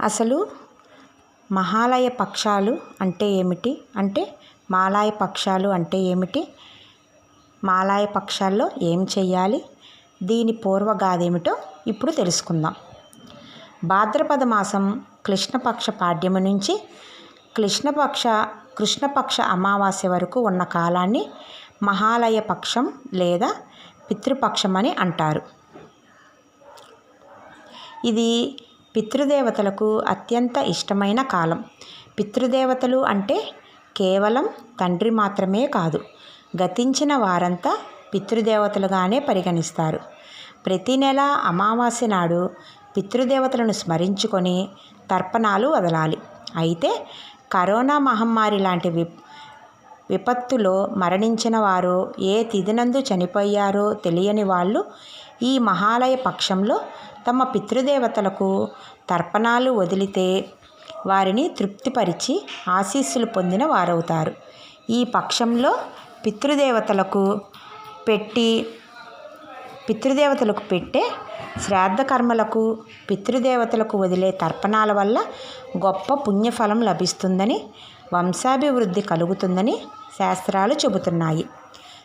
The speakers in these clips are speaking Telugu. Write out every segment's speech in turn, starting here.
అసలు మహాలయ పక్షాలు అంటే ఏమిటి? అంటే మాలాయ పక్షాలు అంటే ఏమిటి? మాలాయ పక్షాల్లో ఏం చెయ్యాలి? దీని పూర్వగాదేమిటో ఇప్పుడు తెలుసుకుందాం. భాద్రపద మాసం కృష్ణపక్ష పాడ్యము నుంచి కృష్ణపక్ష కృష్ణపక్ష అమావాస్య వరకు ఉన్న కాలాన్ని మహాలయ పక్షం లేదా పితృపక్షం అని అంటారు. ఇది పితృదేవతలకు అత్యంత ఇష్టమైన కాలం. పితృదేవతలు అంటే కేవలం తండ్రి మాత్రమే కాదు గతించిన వారంతా పితృదేవతలుగానే పరిగణిస్తారు. ప్రతి నెల అమావాస్య నాడు పితృదేవతలను స్మరించుకొని తర్పణాలు వదలాలి. అయితే కరోనా మహమ్మారి లాంటి వి విపత్తులో మరణించిన వారు ఏ తిథినందు చనిపోయారో తెలియని వాళ్ళు ఈ మహాలయ పక్షంలో తమ పితృదేవతలకు తర్పణాలు వదిలితే వారిని తృప్తిపరిచి ఆశీస్సులు పొందిన వారవుతారు. ఈ పక్షంలో పితృదేవతలకు పెట్టి పితృదేవతలకు పెట్టే శ్రాద్ధ కర్మలకు పితృదేవతలకు వదిలే తర్పణాల వల్ల గొప్ప పుణ్యఫలం లభిస్తుందని వంశాభివృద్ధి కలుగుతుందని శాస్త్రాలు చెబుతున్నాయి.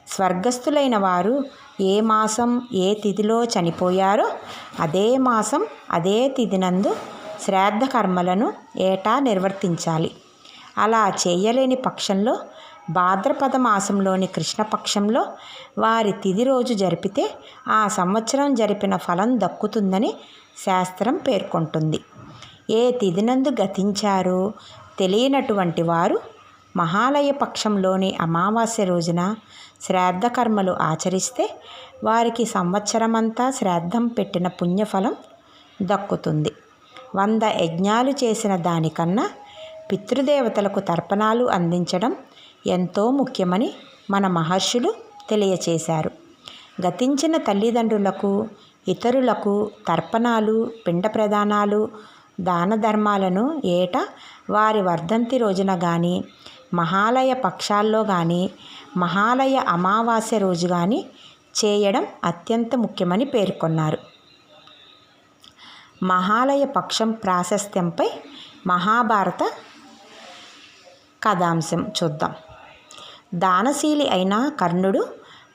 స్వర్గస్థులైన వారు ఏ మాసం ఏ తిథిలో చనిపోయారో అదే మాసం అదే తిథినందు శ్రాద్ధ కర్మలను ఏటా నిర్వర్తించాలి. అలా చేయలేని పక్షంలో భాద్రపద మాసంలోని కృష్ణపక్షంలో వారి తిథి రోజు జరిపితే ఆ సంవత్సరం జరిపిన ఫలం దక్కుతుందని శాస్త్రం పేర్కొంటుంది. ఏ తిథినందు గతించారో తెలియనటువంటి వారు మహాలయ పక్షంలోని అమావాస్య రోజున శ్రాద్ధ కర్మలు ఆచరిస్తే వారికి సంవత్సరమంతా శ్రాద్ధం పెట్టిన పుణ్యఫలం దక్కుతుంది. వంద యజ్ఞాలు చేసిన దానికన్నా పితృదేవతలకు తర్పణాలు అందించడం ఎంతో ముఖ్యమని మన మహర్షులు తెలియచేశారు. గతించిన తల్లిదండ్రులకు ఇతరులకు తర్పణాలు పిండ ప్రదానాలు దాన ధర్మాలను ఏటా వారి వర్ధంతి రోజున కానీ మహాలయ పక్షాల్లో కానీ మహాలయ అమావాస్య రోజు కానీ చేయడం అత్యంత ముఖ్యమని పేర్కొన్నారు. మహాలయ పక్షం ప్రాశస్త్యంపై మహాభారత కథాంశం చూద్దాం. దానశీలి అయిన కర్ణుడు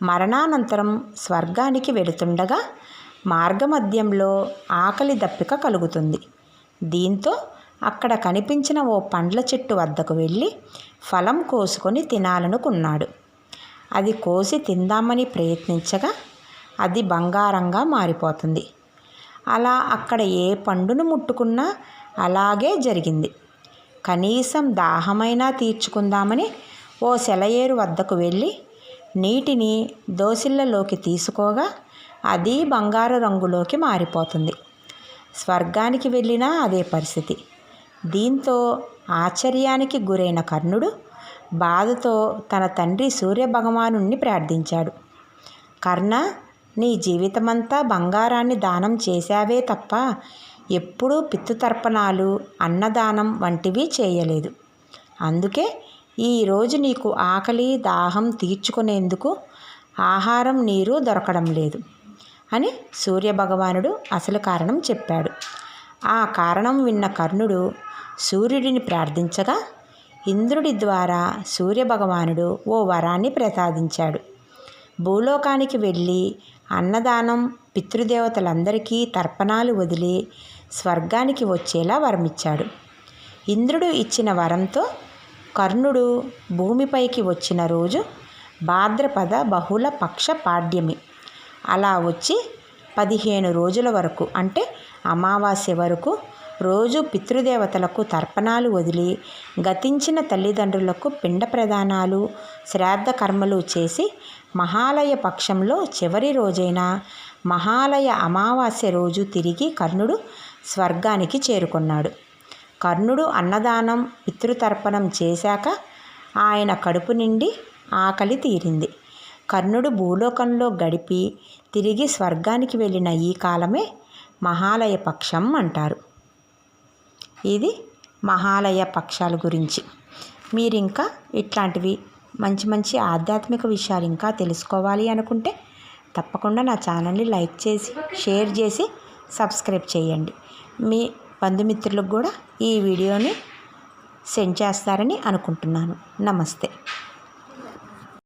మరణానంతరం స్వర్గానికి వెళుతుండగా మార్గమధ్యంలో ఆకలి దప్పిక కలుగుతుంది. దీంతో అక్కడ కనిపించిన ఓ పండ్ల చెట్టు వద్దకు వెళ్ళి ఫలం కోసుకొని తినాలనుకున్నాడు. అది కోసి తిందామని ప్రయత్నించగా అది బంగారంగా మారిపోతుంది. అలా అక్కడ ఏ పండును ముట్టుకున్నా అలాగే జరిగింది. కనీసం దాహమైనా తీర్చుకుందామని ఓ సెలయేరు వద్దకు వెళ్ళి నీటిని దోసిళ్ళలోకి తీసుకోగా అది బంగారు రంగులోకి మారిపోతుంది. స్వర్గానికి వెళ్ళినా అదే పరిస్థితి. దీంతో ఆశ్చర్యానికి గురైన కర్ణుడు బాధతో తన తండ్రి సూర్యభగవాను ప్రార్థించాడు. కర్ణ నీ జీవితమంతా బంగారాన్ని దానం చేశావే తప్ప ఎప్పుడూ పిత్తుతర్పణాలు అన్నదానం వంటివి చేయలేదు. అందుకే ఈరోజు నీకు ఆకలి దాహం తీర్చుకునేందుకు ఆహారం నీరు దొరకడం లేదు అని సూర్యభగవానుడు అసలు కారణం చెప్పాడు. ఆ కారణం విన్న కర్ణుడు సూర్యుడిని ప్రార్థించగా ఇంద్రుడి ద్వారా సూర్యభగవానుడు ఓ వరాన్ని ప్రసాదించాడు. భూలోకానికి వెళ్ళి అన్నదానం పితృదేవతలందరికీ తర్పణాలు వదిలి స్వర్గానికి వచ్చేలా వరమిచ్చాడు. ఇంద్రుడు ఇచ్చిన వరంతో కర్ణుడు భూమిపైకి వచ్చిన రోజు భాద్రపద బహుళ పక్ష పాడ్యమి. అలా వచ్చి పదిహేను రోజుల వరకు అంటే అమావాస్య వరకు రోజు పితృదేవతలకు తర్పణాలు వదిలి గతించిన తల్లిదండ్రులకు పిండ ప్రదానాలు శ్రాద్ధ కర్మలు చేసి మహాలయ పక్షంలో చివరి రోజైన మహాలయ అమావాస్య రోజు తిరిగి కర్ణుడు స్వర్గానికి చేరుకున్నాడు. కర్ణుడు అన్నదానం పితృతర్పణం చేశాక ఆయన కడుపు నిండి ఆకలి తీరింది. కర్ణుడు భూలోకంలో గడిపి తిరిగి స్వర్గానికి వెళ్ళిన ఈ కాలమే మహాలయ పక్షం అంటారు. ఇది మహాలయ పక్షాల గురించి. మీరు ఇంకా ఇట్లాంటివి మంచి మంచి ఆధ్యాత్మిక విషయాలు ఇంకా తెలుసుకోవాలి అనుకుంటే తప్పకుండా నా ఛానల్ని లైక్ చేసి షేర్ చేసి సబ్స్క్రైబ్ చేయండి. మీ బంధుమిత్రులకు కూడా ఈ వీడియోని సెండ్ చేస్తారని అనుకుంటున్నాను. నమస్తే.